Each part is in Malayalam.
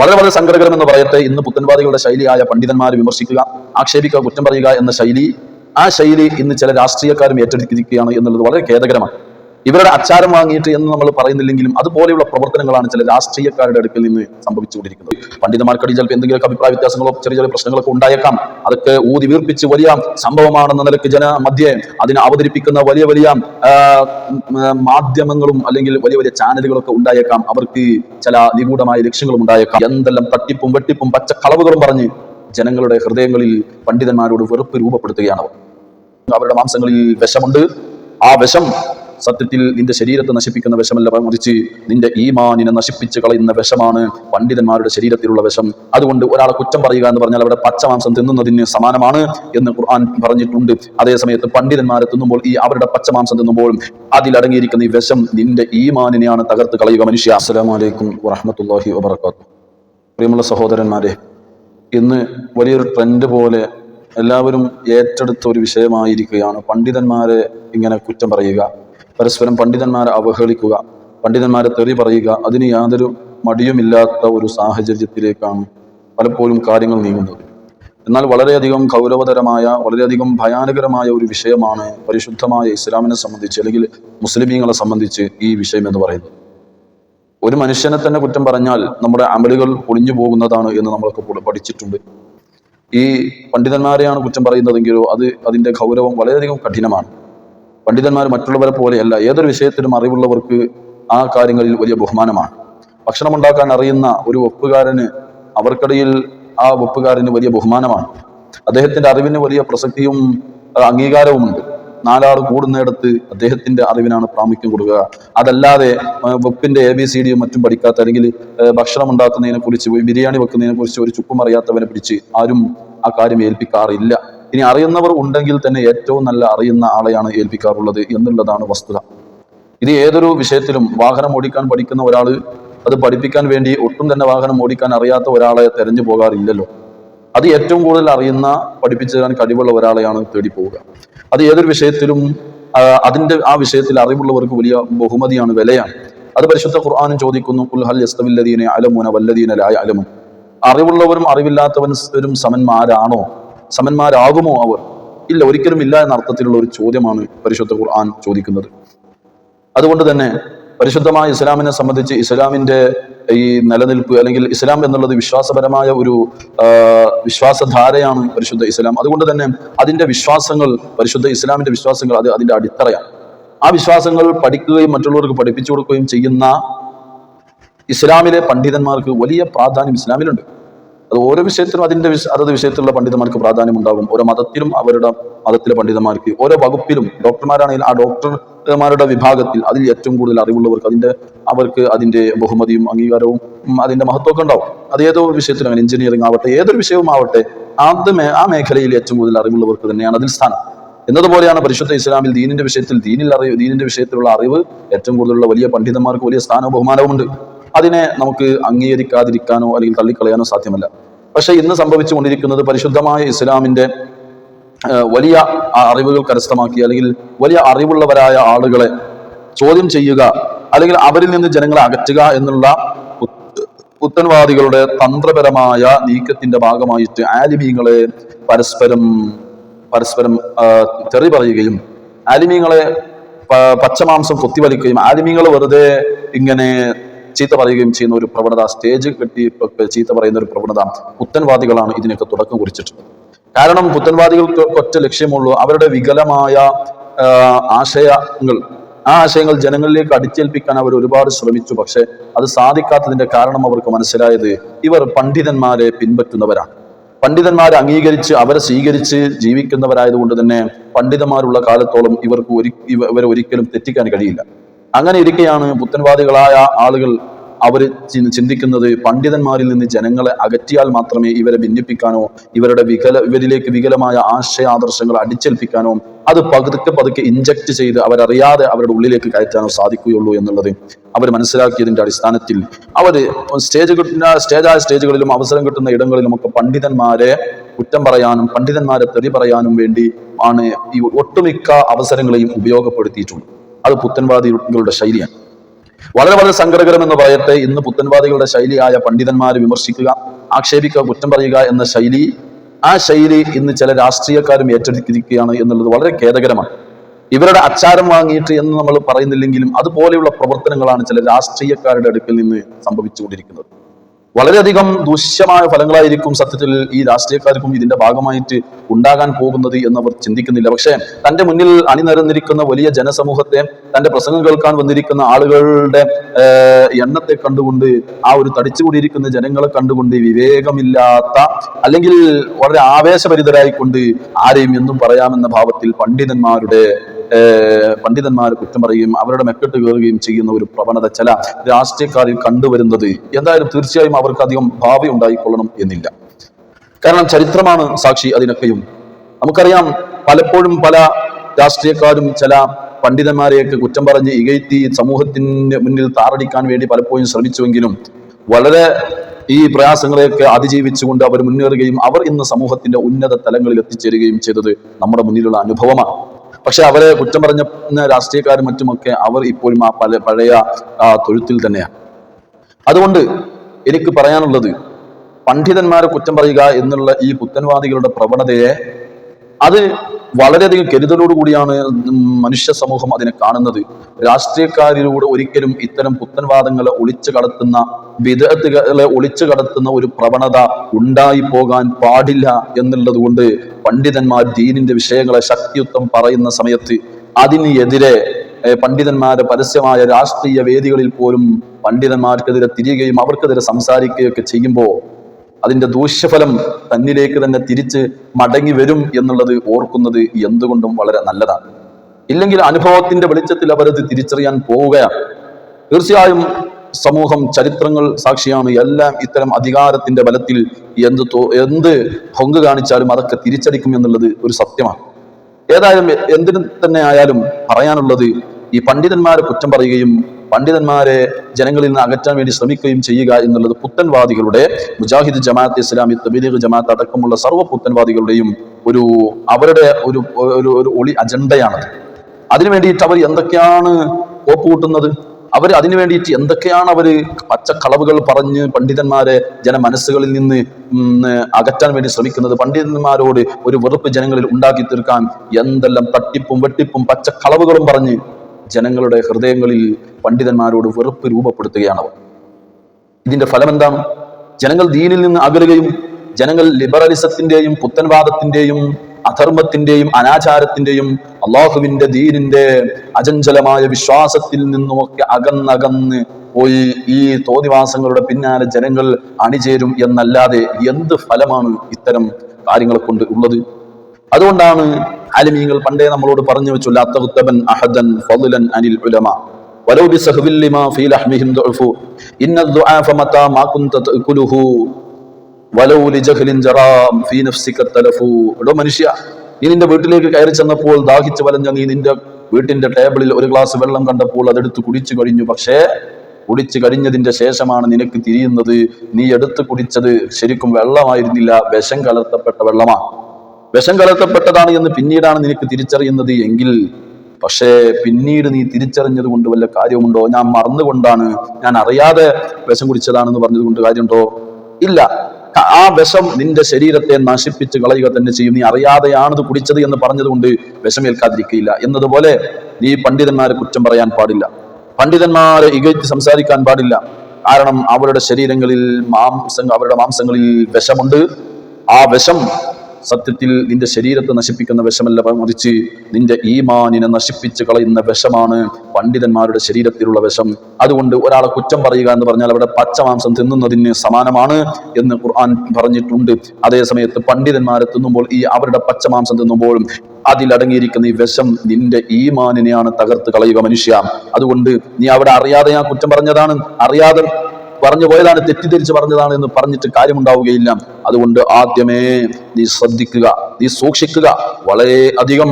വളരെ വളരെ സങ്കടകരം എന്ന് പറയട്ടെ. ഇന്ന് പുത്തൻവാദികളുടെ ശൈലിയായ പണ്ഡിതന്മാർ വിമർശിക്കുക ആക്ഷേപിക്കുക കുറ്റം പറയുക എന്ന ശൈലി ആ ശൈലി ഇന്ന് ചില രാഷ്ട്രീയക്കാരും ഏറ്റെടുത്തിരിക്കുകയാണ് എന്നുള്ളത് വളരെ ഖേദകരമാണ്. ഇവരുടെ അച്ചാരം വാങ്ങിയിട്ട് എന്ന് നമ്മൾ പറയുന്നില്ലെങ്കിലും അതുപോലെയുള്ള പ്രവർത്തനങ്ങളാണ് ചില രാഷ്ട്രീയക്കാരുടെ അടുക്കിൽ നിന്ന് സംഭവിച്ചുകൊണ്ടിരിക്കുന്നത്. പണ്ഡിതന്മാർക്കടി ചിലപ്പോൾ എന്തെങ്കിലുമൊക്കെ അഭിപ്രായ വ്യത്യാസങ്ങളോ ചെറിയ ചെറിയ പ്രശ്നങ്ങളൊക്കെ ഉണ്ടായേക്കാം. അതൊക്കെ ഊതി വീർപ്പിച്ച് വലിയ സംഭവമാണെന്ന നിലയ്ക്ക് ജന മധ്യേ അതിനെ അവതരിപ്പിക്കുന്ന വലിയ വലിയ മാധ്യമങ്ങളും അല്ലെങ്കിൽ വലിയ വലിയ ചാനലുകളൊക്കെ ഉണ്ടായേക്കാം. അവർക്ക് ചില നിഗൂഢമായ ലക്ഷ്യങ്ങളും ഉണ്ടായേക്കാം. എന്തെല്ലാം തട്ടിപ്പും വെട്ടിപ്പും പച്ച കളവുകളും പറഞ്ഞ് ജനങ്ങളുടെ ഹൃദയങ്ങളിൽ പണ്ഡിതന്മാരോട് വെറുപ്പ് രൂപപ്പെടുത്തുകയാണ് അവരുടെ മാംസങ്ങളിൽ വിഷമുണ്ട്. ആ വിഷം സത്യത്തിൽ നിന്റെ ശരീരത്തെ നശിപ്പിക്കുന്ന വിഷമല്ല മറിച്ച് നിന്റെ ഈമാനിനെ നശിപ്പിച്ച് കളയുന്ന വിഷമാണ് പണ്ഡിതന്മാരുടെ ശരീരത്തിലുള്ള വിഷം. അതുകൊണ്ട് ഒരാളെ കുറ്റം പറയുക എന്ന് പറഞ്ഞാൽ അവിടെ പച്ചമാംസം തിന്നുന്നതിന് സമാനമാണ് എന്ന് ഖുർആൻ പറഞ്ഞിട്ടുണ്ട്. അതേസമയത്ത് പണ്ഡിതന്മാരെ തിന്നുമ്പോൾ ഈ അവരുടെ പച്ചമാംസം തിന്നുമ്പോൾ അതിലടങ്ങിയിരിക്കുന്ന ഈ വിഷം നിന്റെ ഈമാനിനെയാണ് തകർത്ത് കളയുക മനുഷ്യ. അസ്സലാമു അലൈക്കും വറഹ്മത്തുള്ളാഹി വബറകാതുഹു. പ്രിയമുള്ള സഹോദരന്മാരെ ഇന്ന് വലിയൊരു ട്രെൻഡ് പോലെ എല്ലാവരും ഏറ്റെടുത്ത ഒരു വിഷയമായിരിക്കുകയാണ് പണ്ഡിതന്മാരെ ഇങ്ങനെ കുറ്റം പറയുക. പരസ്പരം പണ്ഡിതന്മാരെ അവഹേളിക്കുക പണ്ഡിതന്മാരെ തെറി പറയുക അതിന് യാതൊരു മടിയുമില്ലാത്ത ഒരു സാഹചര്യത്തിലേക്കാണ് പലപ്പോഴും കാര്യങ്ങൾ നീങ്ങുന്നത്. എന്നാൽ വളരെയധികം ഗൗരവതരമായ വളരെയധികം ഭയാനകരമായ ഒരു വിഷയമാണ് പരിശുദ്ധമായ ഇസ്ലാമിനെ സംബന്ധിച്ച് അല്ലെങ്കിൽ മുസ്ലിമീങ്ങളെ സംബന്ധിച്ച് ഈ വിഷയം എന്ന് പറയുന്നത്. ഒരു മനുഷ്യനെ തന്നെ കുറ്റം പറഞ്ഞാൽ നമ്മുടെ അമലുകൾ പൊളിഞ്ഞു പോകുന്നതാണ് എന്ന് നമ്മളൊക്കെ പഠിച്ചിട്ടുണ്ട്. ഈ പണ്ഡിതന്മാരെയാണ് കുറ്റം പറയുന്നതെങ്കിലോ അത് അതിന്റെ ഗൗരവം വളരെയധികം കഠിനമാണ്. പണ്ഡിതന്മാർ മറ്റുള്ളവരെ പോലെയല്ല ഏതൊരു വിഷയത്തിലും അറിവുള്ളവർക്ക് ആ കാര്യങ്ങളിൽ വലിയ ബഹുമാനമാണ്. ഭക്ഷണം ഉണ്ടാക്കാൻ അറിയുന്ന ഒരു ഒപ്പുകാരന് അവർക്കിടയിൽ ആ ഒപ്പുകാരന് വലിയ ബഹുമാനമാണ്. അദ്ദേഹത്തിന്റെ അറിവിന് വലിയ പ്രസക്തിയും അംഗീകാരവും അംഗീകാരവുമുണ്ട്. നാലാറ് കൂടുന്നിടത്ത് അദ്ദേഹത്തിന്റെ അറിവിനാണ് പ്രാമുഖ്യം കൊടുക്കുക. അതല്ലാതെ വെപ്പിന്റെ എ ബി സി ഡിയും മറ്റും പഠിക്കാത്ത അല്ലെങ്കിൽ ഭക്ഷണം ഉണ്ടാക്കുന്നതിനെ കുറിച്ച് ബിരിയാണി വെക്കുന്നതിനെ കുറിച്ച് ഒരു ചുക്കും അറിയാത്തവനെ പിടിച്ച് ആരും ആ കാര്യം ഏൽപ്പിക്കാറില്ല. ഇനി അറിയുന്നവർ ഉണ്ടെങ്കിൽ തന്നെ ഏറ്റവും നല്ല അറിയുന്ന ആളെയാണ് ഏൽപ്പിക്കാറുള്ളത് എന്നുള്ളതാണ് വസ്തുത. ഇത് ഏതൊരു വിഷയത്തിലും വാഹനം ഓടിക്കാൻ പഠിക്കുന്ന ഒരാൾ അത് പഠിപ്പിക്കാൻ വേണ്ടി ഒട്ടും തന്നെ വാഹനം ഓടിക്കാൻ അറിയാത്ത ഒരാളെ തെരഞ്ഞു പോകാറില്ലല്ലോ. അത് ഏറ്റവും കൂടുതൽ അറിയുന്ന പഠിപ്പിച്ചു തരാൻ കഴിവുള്ള ഒരാളെയാണ് തേടി പോവുക. അത് ഏതൊരു വിഷയത്തിലും അതിന്റെ ആ വിഷയത്തിൽ അറിവുള്ളവർക്ക് വലിയ ബഹുമതിയാണ് വിലയാണ്. അത് പരിശുദ്ധ ഖുർആാനും ചോദിക്കുന്നു കുൽ ഹൽ യസ്തവില്ലദീനെ അലമുന വല്ലദീന ലായ അലമുൻ അറിവുള്ളവരും അറിവില്ലാത്തവരും സമന്മാരാണോ? സമന്മാരാകുമോ അവർ? ഇല്ല ഒരിക്കലും ഇല്ല എന്ന അർത്ഥത്തിലുള്ള ഒരു ചോദ്യമാണ് പരിശുദ്ധ ഖുർആൻ ചോദിക്കുന്നത്. അതുകൊണ്ട് തന്നെ പരിശുദ്ധമായ ഇസ്ലാമിനെ സംബന്ധിച്ച് ഇസ്ലാമിന്റെ ഈ നിലനിൽപ്പ് അല്ലെങ്കിൽ ഇസ്ലാം എന്നുള്ളത് വിശ്വാസപരമായ ഒരു വിശ്വാസധാരയാണ് പരിശുദ്ധ ഇസ്ലാം. അതുകൊണ്ട് തന്നെ അതിന്റെ വിശ്വാസങ്ങൾ പരിശുദ്ധ ഇസ്ലാമിന്റെ വിശ്വാസങ്ങൾ അത് അതിന്റെ അടിത്തറയാണ്. ആ വിശ്വാസങ്ങൾ പഠിക്കുകയും മറ്റുള്ളവർക്ക് പഠിപ്പിച്ചു കൊടുക്കുകയും ചെയ്യുന്ന ഇസ്ലാമിലെ പണ്ഡിതന്മാർക്ക് വലിയ പ്രാധാന്യം ഇസ്ലാമിലുണ്ട്. അത് ഓരോ വിഷയത്തിനും അതിന്റെ വിഷ- അതത് വിഷയത്തിലുള്ള പണ്ഡിതന്മാർക്ക് പ്രാധാന്യം ഉണ്ടാകും ഓരോ മതത്തിലും അവരുടെ മതത്തിലെ പണ്ഡിതന്മാർക്ക്. ഓരോ വകുപ്പിലും ഡോക്ടർമാരാണെങ്കിൽ ആ ഡോക്ടർമാരുടെ വിഭാഗത്തിൽ അതിൽ ഏറ്റവും കൂടുതൽ അറിവുള്ളവർക്ക് അതിന്റെ അവർക്ക് അതിന്റെ ബഹുമതിയും അംഗീകാരവും അതിന്റെ മഹത്വമൊക്കെ ഉണ്ടാവും. അത് ഏതോ വിഷയത്തിലും അങ്ങനെ എഞ്ചിനീയറിംഗ് ആവട്ടെ ഏതൊരു വിഷയവും ആവട്ടെ അത് ആ മേഖലയിൽ ഏറ്റവും കൂടുതൽ അറിവുള്ളവർക്ക് തന്നെയാണ് അതിൽ സ്ഥാനം. എന്നതുപോലെയാണ് പരിശുദ്ധ ഇസ്ലാമിൽ ദീനിന്റെ വിഷയത്തിൽ ദീനിൽ അറിവ് ദീനിന്റെ വിഷയത്തിലുള്ള അറിവ് ഏറ്റവും കൂടുതലുള്ള വലിയ പണ്ഡിതന്മാർക്ക് വലിയ സ്ഥാനവും ബഹുമാനവുമുണ്ട്. അതിനെ നമുക്ക് അംഗീകരിക്കാതിരിക്കാനോ അല്ലെങ്കിൽ തള്ളിക്കളയാനോ സാധ്യമല്ല. പക്ഷെ ഇന്ന് സംഭവിച്ചുകൊണ്ടിരിക്കുന്നത് പരിശുദ്ധമായ ഇസ്ലാമിന്റെ വലിയ അറിവുകൾ കരസ്ഥമാക്കി അല്ലെങ്കിൽ വലിയ അറിവുള്ളവരായ ആളുകളെ ചോദ്യം ചെയ്യുക അല്ലെങ്കിൽ അവരിൽ നിന്ന് ജനങ്ങളെ അകറ്റുക എന്നുള്ള പുത്ത- പുത്തൻവാദികളുടെ തന്ത്രപരമായ നീക്കത്തിന്റെ ഭാഗമായിട്ട് ആലിമീങ്ങളെ പരസ്പരം പരസ്പരം തെറി പറയുകയും ആലിമീങ്ങളെ പച്ചമാംസം കൊത്തിവലിക്കുകയും ആലിമീങ്ങൾ വെറുതെ ഇങ്ങനെ ചീത്ത പറയുകയും ചെയ്യുന്ന ഒരു പ്രവണത സ്റ്റേജ് കെട്ടി ചീത്ത പറയുന്ന ഒരു പ്രവണത പുത്തൻവാദികളാണ് ഇതിനൊക്കെ തുടക്കം കുറിച്ചിട്ടുള്ളത്. കാരണം പുത്തൻവാദികൾക്ക് ഒറ്റ ലക്ഷ്യമുള്ളൂ. അവരുടെ വികലമായ ആശയങ്ങൾ ആ ആശയങ്ങൾ ജനങ്ങളിലേക്ക് അടിച്ചേൽപ്പിക്കാൻ അവർ ഒരുപാട് ശ്രമിച്ചു. പക്ഷെ അത് സാധിക്കാത്തതിന്റെ കാരണം അവർക്ക് മനസ്സിലായത് ഇവർ പണ്ഡിതന്മാരെ പിൻപറ്റുന്നവരാണ്. പണ്ഡിതന്മാരെ അംഗീകരിച്ച് അവരെ സ്വീകരിച്ച് ജീവിക്കുന്നവരായതുകൊണ്ട് തന്നെ പണ്ഡിതന്മാരുള്ള കാലത്തോളം ഇവർക്ക് ഒരി ഇവ- ഇവരെ ഒരിക്കലും തെറ്റിക്കാൻ കഴിയില്ല. അങ്ങനെ ഇരിക്കെയാണ് പുത്തൻവാദികളായ ആളുകൾ അവർ ചിന്തിക്കുന്നത്. പണ്ഡിതന്മാരിൽ നിന്ന് ജനങ്ങളെ അകറ്റിയാൽ മാത്രമേ ഇവരെ ഭിന്നിപ്പിക്കാനോ ഇവരുടെ വികല ഇവരിലേക്ക് വികലമായ ആശയ ആദർശങ്ങൾ അടിച്ചേൽപ്പിക്കാനോ അത് പതുക്കെ പതുക്കെ ഇഞ്ചക്ട് ചെയ്ത് അവരറിയാതെ അവരുടെ ഉള്ളിലേക്ക് കയറ്റാനോ സാധിക്കുകയുള്ളൂ എന്നുള്ളത് അവർ മനസ്സിലാക്കിയതിന്റെ അടിസ്ഥാനത്തിൽ. അവർ സ്റ്റേജ് കിട്ടുന്ന സ്റ്റേജായ സ്റ്റേജുകളിലും അവസരം കിട്ടുന്ന ഇടങ്ങളിലും ഒക്കെ പണ്ഡിതന്മാരെ കുറ്റം പറയാനും പണ്ഡിതന്മാരെ തെറി പറയാനും വേണ്ടി ആണ് ഈ ഒട്ടുമിക്ക അവസരങ്ങളെയും ഉപയോഗപ്പെടുത്തിയിട്ടുള്ളത്. അത് പുത്തൻവാദികളുടെ ശൈലിയാണ്. വളരെ വളരെ സങ്കടകരം എന്ന് പറയട്ടെ ഇന്ന് പുത്തൻവാദികളുടെ ശൈലിയായ പണ്ഡിതന്മാരെ വിമർശിക്കുക ആക്ഷേപിക്കുക കുറ്റം പറയുക എന്ന ശൈലി ആ ശൈലി ഇന്ന് ചില രാഷ്ട്രീയക്കാരും ഏറ്റെടുത്തിരിക്കുകയാണ് എന്നുള്ളത് വളരെ ഖേദകരമാണ്. ഇവരുടെ അച്ചാരം വാങ്ങിയിട്ട് എന്ന് നമ്മൾ പറയുന്നില്ലെങ്കിലും അതുപോലെയുള്ള പ്രവർത്തനങ്ങളാണ് ചില രാഷ്ട്രീയക്കാരുടെ അടുക്കിൽ നിന്ന് സംഭവിച്ചുകൊണ്ടിരിക്കുന്നത്. വളരെയധികം ദൂഷ്യമായ ഫലങ്ങളായിരിക്കും സത്യത്തിൽ ഈ രാഷ്ട്രീയക്കാർക്കും ഇതിന്റെ ഭാഗമായിട്ട് ഉണ്ടാകാൻ പോകുന്നത് എന്നവർ ചിന്തിക്കുന്നില്ല. പക്ഷേ തന്റെ മുന്നിൽ അണിനിരന്നിരിക്കുന്ന വലിയ ജനസമൂഹത്തെ തന്റെ പ്രസംഗം കേൾക്കാൻ വന്നിരിക്കുന്ന ആളുകളുടെ എണ്ണത്തെ കണ്ടുകൊണ്ട് ആ ഒരു തടിച്ചുകൂടിയിരിക്കുന്ന ജനങ്ങളെ കണ്ടുകൊണ്ട് വിവേകമില്ലാത്ത അല്ലെങ്കിൽ വളരെ ആവേശഭരിതരായിക്കൊണ്ട് ആരെയും എന്നും പറയാമെന്ന ഭാവത്തിൽ പണ്ഡിതന്മാരുടെ ഏഹ്, പണ്ഡിതന്മാരെ കുറ്റം പറയുകയും അവരുടെ മെക്കെട്ട് കയറുകയും ചെയ്യുന്ന ഒരു പ്രവണത ചില രാഷ്ട്രീയക്കാരിൽ കണ്ടുവരുന്നത് എന്തായാലും തീർച്ചയായും അവർക്ക് അധികം ഭാവി ഉണ്ടായിക്കൊള്ളണം എന്നില്ല. കാരണം ചരിത്രമാണ് സാക്ഷി അതിനൊക്കെയും. നമുക്കറിയാം പലപ്പോഴും പല രാഷ്ട്രീയക്കാരും ചില പണ്ഡിതന്മാരെയൊക്കെ കുറ്റം പറഞ്ഞ് ഇകഴ്ത്തി സമൂഹത്തിന് മുന്നിൽ താറടിക്കാൻ വേണ്ടി പലപ്പോഴും ശ്രമിച്ചുവെങ്കിലും വളരെ ഈ പ്രയാസങ്ങളെയൊക്കെ അതിജീവിച്ചുകൊണ്ട് അവർ മുന്നേറുകയും അവർ ഇന്ന് സമൂഹത്തിന്റെ ഉന്നത തലങ്ങളിൽ എത്തിച്ചേരുകയും ചെയ്തത് നമ്മുടെ മുന്നിലുള്ള അനുഭവമാണ്. പക്ഷെ അവരെ കുറ്റം പറഞ്ഞ രാഷ്ട്രീയക്കാരും മറ്റുമൊക്കെ അവർ ഇപ്പോഴും ആ പല പഴയ ആ തൊഴുത്തിൽ തന്നെയാണ് അതുകൊണ്ട് എനിക്ക് പറയാനുള്ളത് പണ്ഡിതന്മാരെ കുറ്റം പറയുക എന്നുള്ള ഈ പുത്തൻവാദികളുടെ പ്രവണതയെ അത് വളരെയധികം കരുതലോടുകൂടിയാണ് മനുഷ്യ സമൂഹം അതിനെ കാണുന്നത്. രാഷ്ട്രീയക്കാരിലൂടെ ഒരിക്കലും ഇത്തരം പുത്തൻവാദങ്ങളെ ഒളിച്ചു കടത്തുന്ന വിദഗ്ധകളെ ഒളിച്ചു കടത്തുന്ന ഒരു പ്രവണത ഉണ്ടായി പോകാൻ പാടില്ല എന്നുള്ളത് കൊണ്ട് പണ്ഡിതന്മാർ ദീനിന്റെ വിഷയങ്ങളെ ശക്തിയുക്തം പറയുന്ന സമയത്ത് അതിനെതിരെ പണ്ഡിതന്മാരെ പരസ്യമായ രാഷ്ട്രീയ വേദികളിൽ പോലും പണ്ഡിതന്മാർക്കെതിരെ തിരിയുകയും അവർക്കെതിരെ സംസാരിക്കുകയൊക്കെ ചെയ്യുമ്പോൾ അതിന്റെ ദൂഷ്യഫലം തന്നിലേക്ക് തന്നെ തിരിച്ച് മടങ്ങി വരും എന്നുള്ളത് ഓർക്കുന്നത് എന്തുകൊണ്ടും വളരെ നല്ലതാണ്. ഇല്ലെങ്കിൽ അനുഭവത്തിന്റെ വെളിച്ചത്തിൽ അവരത് തിരിച്ചറിയാൻ പോവുകയാണ്. തീർച്ചയായും സമൂഹം ചരിത്രങ്ങൾ സാക്ഷിയാണ്. എല്ലാം ഇത്തരം അധികാരത്തിന്റെ ബലത്തിൽ എന്ത് എന്ത് പങ്ക് കാണിച്ചാലും അതൊക്കെ തിരിച്ചടിക്കും എന്നുള്ളത് ഒരു സത്യമാണ്. ഏതായാലും എന്തിനു തന്നെ ആയാലും പറയാനുള്ളത് ഈ പണ്ഡിതന്മാരെ കുറ്റം പറയുകയും പണ്ഡിതന്മാരെ ജനങ്ങളിൽ നിന്ന് അകറ്റാൻ വേണ്ടി ശ്രമിക്കുകയും ചെയ്യുക എന്നുള്ളത് പുത്തൻവാദികളുടെ മുജാഹിദ് ജമാഅത്ത് ഇസ്ലാമി തബീലീഗ് ജമാഅത്ത് അടക്കമുള്ള സർവ പുത്തൻവാദികളുടെയും ഒരു അവരുടെ ഒരു ഒരു ഒളി അജണ്ടയാണത്. അതിനു വേണ്ടിയിട്ട് അവർ എന്തൊക്കെയാണ് കോപ്പുകൂട്ടുന്നത് അവർ അതിനു വേണ്ടിയിട്ട് എന്തൊക്കെയാണ് അവർ പച്ചക്കളവുകൾ പറഞ്ഞ് പണ്ഡിതന്മാരെ ജനമനസ്സുകളിൽ നിന്ന് അകറ്റാൻ വേണ്ടി ശ്രമിക്കുന്നത്? പണ്ഡിതന്മാരോട് ഒരു വെറുപ്പ് ജനങ്ങളിൽ ഉണ്ടാക്കി തീർക്കാൻ എന്തെല്ലാം തട്ടിപ്പും വെട്ടിപ്പും പച്ചക്കളവുകളും പറഞ്ഞ് ജനങ്ങളുടെ ഹൃദയങ്ങളിൽ പണ്ഡിതന്മാരോട് വെറുപ്പ് രൂപപ്പെടുത്തുകയാണ് അവർ. ഇതിന്റെ ഫലം എന്താണ് ജനങ്ങൾ ദീനിൽ നിന്ന് അകലുകയും ജനങ്ങൾ ലിബറലിസത്തിന്റെയും പുത്തൻവാദത്തിന്റെയും അധർമ്മത്തിന്റെയും അനാചാരത്തിന്റെയും അള്ളാഹുവിന്റെ ദീനിന്റെ അചഞ്ചലമായ വിശ്വാസത്തിൽ നിന്നുമൊക്കെ അകന്നകന്ന് പോയി ഈ തോതിവാസങ്ങളുടെ പിന്നാലെ ജനങ്ങൾ അണിചേരും എന്നല്ലാതെ എന്ത് ഫലമാണ് ഇത്തരം കാര്യങ്ങളെ കൊണ്ട് ഉള്ളത്? അതുകൊണ്ടാണ് ആലിമീങ്ങൾ പണ്ടേ നമ്മളോട് പറഞ്ഞു വെച്ചു അഹദൻ അനിൽ ഉലമ മനുഷ്യ നീ നിന്റെ വീട്ടിലേക്ക് കയറി ചെന്നപ്പോൾ ദാഹിച്ചു വലഞ്ഞ നീ നിന്റെ വീട്ടിന്റെ ടേബിളിൽ ഒരു ഗ്ലാസ് വെള്ളം കണ്ടപ്പോൾ അതെടുത്ത് കുടിച്ചു കഴിഞ്ഞു. പക്ഷേ കുടിച്ചു കഴിഞ്ഞതിന്റെ ശേഷമാണ് നിനക്ക് തിരിയുന്നത്. നീ എടുത്ത് കുടിച്ചത് ശരിക്കും വെള്ളമായിരുന്നില്ല വിഷം കലർത്തപ്പെട്ട വെള്ളമാണ് വിഷം കലർത്തപ്പെട്ടതാണ് എന്ന് പിന്നീടാണ് നിനക്ക് തിരിച്ചറിയുന്നത് എങ്കിൽ പക്ഷേ പിന്നീട് നീ തിരിച്ചറിഞ്ഞത് കൊണ്ട് വല്ല കാര്യമുണ്ടോ? ഞാൻ മറന്നുകൊണ്ടാണ്. ഞാൻ അറിയാതെ വിഷം കുടിച്ചതാണെന്ന് പറഞ്ഞത് കൊണ്ട് കാര്യമുണ്ടോ? ഇല്ല. ആ വിഷം നിന്റെ ശരീരത്തെ നശിപ്പിച്ച് കളയുക തന്നെ ചെയ്യും. നീ അറിയാതെയാണത് കുടിച്ചത് എന്ന് പറഞ്ഞതുകൊണ്ട് വിഷമേൽക്കാതിരിക്കുകയില്ല എന്നതുപോലെ നീ പണ്ഡിതന്മാരെ കുറ്റം പറയാൻ പാടില്ല. പണ്ഡിതന്മാരെ ഇകഴ്ത്തി സംസാരിക്കാൻ പാടില്ല. കാരണം അവരുടെ ശരീരങ്ങളിൽ മാംസങ്ങൾ അവരുടെ മാംസങ്ങളിൽ വിഷമുണ്ട്. ആ വിഷം സത്യത്തിൽ നിന്റെ ശരീരത്തെ നശിപ്പിക്കുന്ന വിഷമല്ല മറിച്ച് നിന്റെ ഈമാനിനെ നശിപ്പിച്ച് കളയുന്ന വിഷമാണ് പണ്ഡിതന്മാരുടെ ശരീരത്തിലുള്ള വിഷം. അതുകൊണ്ട് ഒരാളെ കുറ്റം പറയുക എന്ന് പറഞ്ഞാൽ അവിടെ പച്ചമാംസം തിന്നുന്നതിന് സമാനമാണ് എന്ന് ഖുർആൻ പറഞ്ഞിട്ടുണ്ട്. അതേ സമയത്ത് പണ്ഡിതന്മാരെ തിന്നുമ്പോൾ ഈ അവരുടെ പച്ചമാംസം തിന്നുമ്പോഴും അതിലടങ്ങിയിരിക്കുന്ന ഈ വിഷം നിന്റെ ഈമാനിനെയാണ് തകർത്ത് കളയുക മനുഷ്യ. അതുകൊണ്ട് നീ അവിടെ അറിയാതെ ഞാൻ കുറ്റം പറഞ്ഞതാണ്. അറിയാതെ പറഞ്ഞു പോയതാണ് തെറ്റിദ്ധരിച്ച് പറഞ്ഞതാണ് എന്ന് പറഞ്ഞിട്ട് കാര്യമുണ്ടാവുകയില്ല. അതുകൊണ്ട് ആദ്യമേ നീ ശ്രദ്ധിക്കുക നീ സൂക്ഷിക്കുക. വളരെ അധികം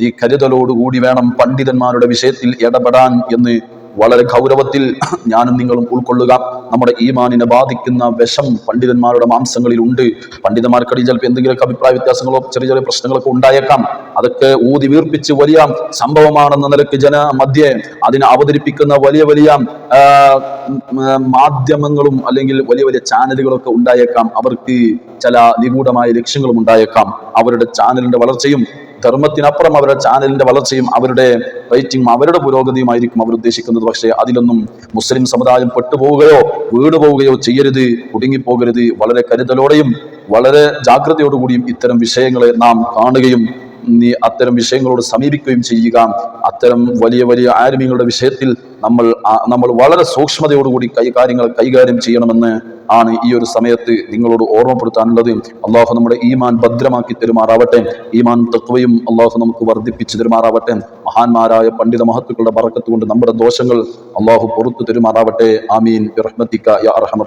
നീ കരുതലോടുകൂടി വേണം പണ്ഡിതന്മാരുടെ വിഷയത്തിൽ ഇടപെടാൻ എന്ന് വളരെ ഗൗരവത്തിൽ ഞാനും നിങ്ങളും ഉൾക്കൊള്ളുക. നമ്മുടെ ഈമാനിനെ ബാധിക്കുന്ന വിഷം പണ്ഡിതന്മാരുടെ മാംസങ്ങളിൽ ഉണ്ട്. പണ്ഡിതന്മാർക്കിടയിൽ ചിലപ്പോൾ എന്തെങ്കിലുമൊക്കെ അഭിപ്രായ വ്യത്യാസങ്ങളോ ചെറിയ ചെറിയ പ്രശ്നങ്ങളൊക്കെ ഉണ്ടായേക്കാം. അതൊക്കെ ഊതി വീർപ്പിച്ച് വലിയ സംഭവമാണെന്ന നിലയ്ക്ക് ജന മധ്യേ അതിനെ അവതരിപ്പിക്കുന്ന വലിയ വലിയ മാധ്യമങ്ങളും അല്ലെങ്കിൽ വലിയ വലിയ ചാനലുകളൊക്കെ ഉണ്ടായേക്കാം. അവർക്ക് ചില നിഗൂഢമായ ലക്ഷ്യങ്ങളും ഉണ്ടായേക്കാം. അവരുടെ ചാനലിന്റെ വളർച്ചയും ധർമ്മത്തിനപ്പുറം അവരുടെ ചാനലിന്റെ വളർച്ചയും അവരുടെ റേറ്റിംഗും അവരുടെ പുരോഗതിയുമായിരിക്കും അവർ ഉദ്ദേശിക്കുന്നത്. പക്ഷേ അതിലൊന്നും മുസ്ലിം സമുദായം പെട്ടുപോവുകയോ വീട് പോവുകയോ ചെയ്യരുത് കുടുങ്ങിപ്പോകരുത്. വളരെ കരുതലോടെയും വളരെ ജാഗ്രതയോടുകൂടിയും ഇത്തരം വിഷയങ്ങളെ നാം കാണുകയും അത്തരം വിഷയങ്ങളോട് സമീപിക്കുകയും ചെയ്യുക. അത്തരം വലിയ വലിയ ആരുമ്യങ്ങളുടെ വിഷയത്തിൽ നമ്മൾ നമ്മൾ വളരെ സൂക്ഷ്മതയോടുകൂടി കൈ കാര്യങ്ങൾ കൈകാര്യം ചെയ്യണമെന്ന് ആണ് ഈ ഒരു സമയത്ത് നിങ്ങളോട് ഓർമ്മപ്പെടുത്താനുള്ളത്. അള്ളാഹു നമ്മുടെ ഈമാൻ ഭദ്രമാക്കി തെരുമാറാവട്ടെ. ഈമാൻ തത്വയും അള്ളാഹു നമുക്ക് വർദ്ധിപ്പിച്ചു തെരുമാറാവട്ടെ. മഹാന്മാരായ പണ്ഡിത മഹത്തുക്കളുടെ ബറക്കത്ത് കൊണ്ട് നമ്മുടെ ദോഷങ്ങൾ അള്ളാഹു പുറത്തു തെരുമാറാവട്ടെ. ആമീൻ. യാ അർഹമർ